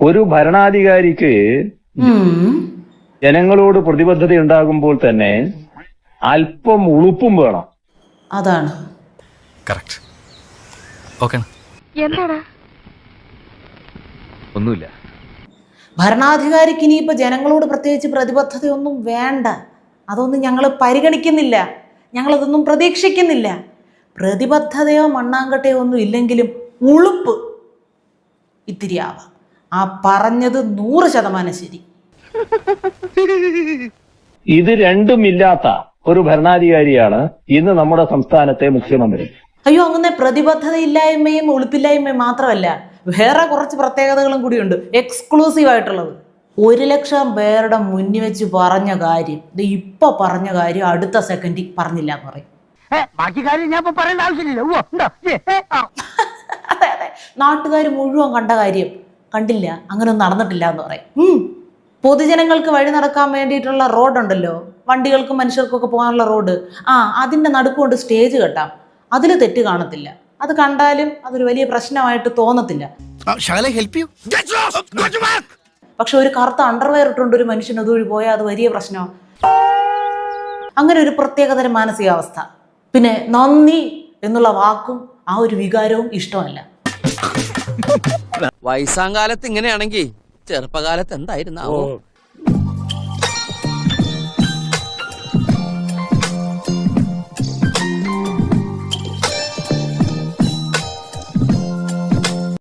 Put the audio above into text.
ഒരു ഭരണാധികാരിക്ക് ജനങ്ങളോട് പ്രതിബദ്ധത ഉണ്ടാകുമ്പോൾ തന്നെ അല്പം ഉളുപ്പും വേണം. അതാണ്. ഓക്കെ ഒന്നുമില്ല. ഭരണാധികാരിക്ക് ഇനിയിപ്പോൾ ജനങ്ങളോട് പ്രത്യേകിച്ച് പ്രതിബദ്ധതയൊന്നും വേണ്ട. അതൊന്നും ഞങ്ങൾ പരിഗണിക്കുന്നില്ല. ഞങ്ങളതൊന്നും പ്രതീക്ഷിക്കുന്നില്ല. പ്രതിബദ്ധതയോ മണ്ണാങ്കട്ടയോ ഒന്നും ഇല്ലെങ്കിലും ഉളുപ്പ് ഇത്തിരി ആവാം ആ പറഞ്ഞത് നൂറ് ശതമാനം ശരി. ഇത് രണ്ടും ഇല്ലാത്ത ഒരു ഭരണാധികാരിയാണ് ഇന്ന് നമ്മുടെ സംസ്ഥാനത്തെ മുഖ്യമന്ത്രി. അയ്യോ അങ്ങനെ പ്രതിബദ്ധതയില്ലായ്മയും ഒളിപ്പില്ലായ്മയും മാത്രമല്ല വേറെ കുറച്ച് പ്രത്യേകതകളും കൂടിയുണ്ട്. എക്സ്ക്ലൂസീവ് ആയിട്ടുള്ളത്. ഒരു ലക്ഷം പേരുടെ മുന്നിൽ വെച്ച് പറഞ്ഞ കാര്യം ഇത് ഇപ്പൊ പറഞ്ഞ കാര്യം അടുത്ത സെക്കൻഡിൽ പറഞ്ഞില്ല എന്ന് പറയും. ബാക്കി കാര്യം ഞാൻ പറയേണ്ട ആവശ്യമില്ല. അതെ അതെ. നാട്ടുകാർ മുഴുവൻ കണ്ട കാര്യം കണ്ടില്ല അങ്ങനെ നടന്നിട്ടില്ല എന്ന് പറയും. പൊതുജനങ്ങൾക്ക് വഴി നടക്കാൻ വേണ്ടിയിട്ടുള്ള റോഡുണ്ടല്ലോ? വണ്ടികൾക്കും മനുഷ്യർക്കൊക്കെ പോകാനുള്ള റോഡ്. ആ അതിന്റെ നടുക്കുകൊണ്ട് സ്റ്റേജ് കെട്ടാം. അതിൽ തെറ്റ് കാണത്തില്ല. അത് കണ്ടാലും അതൊരു വലിയ പ്രശ്നമായിട്ട് തോന്നത്തില്ല. പക്ഷെ ഒരു കറുത്ത അണ്ടർവെയർ ഇട്ടുകൊണ്ട് ഒരു മനുഷ്യൻ അതുവഴി പോയാൽ അത് വലിയ പ്രശ്നമാണ് അങ്ങനെ ഒരു പ്രത്യേകതരം മാനസികാവസ്ഥ. പിന്നെ നന്ദി എന്നുള്ള വാക്കും ആ ഒരു വികാരവും ഇഷ്ടമല്ല. വയസ്സാം കാലത്ത് ഇങ്ങനെയാണെങ്കിൽ ചെറുപ്പകാലത്ത് എന്തായിരുന്നാവോ?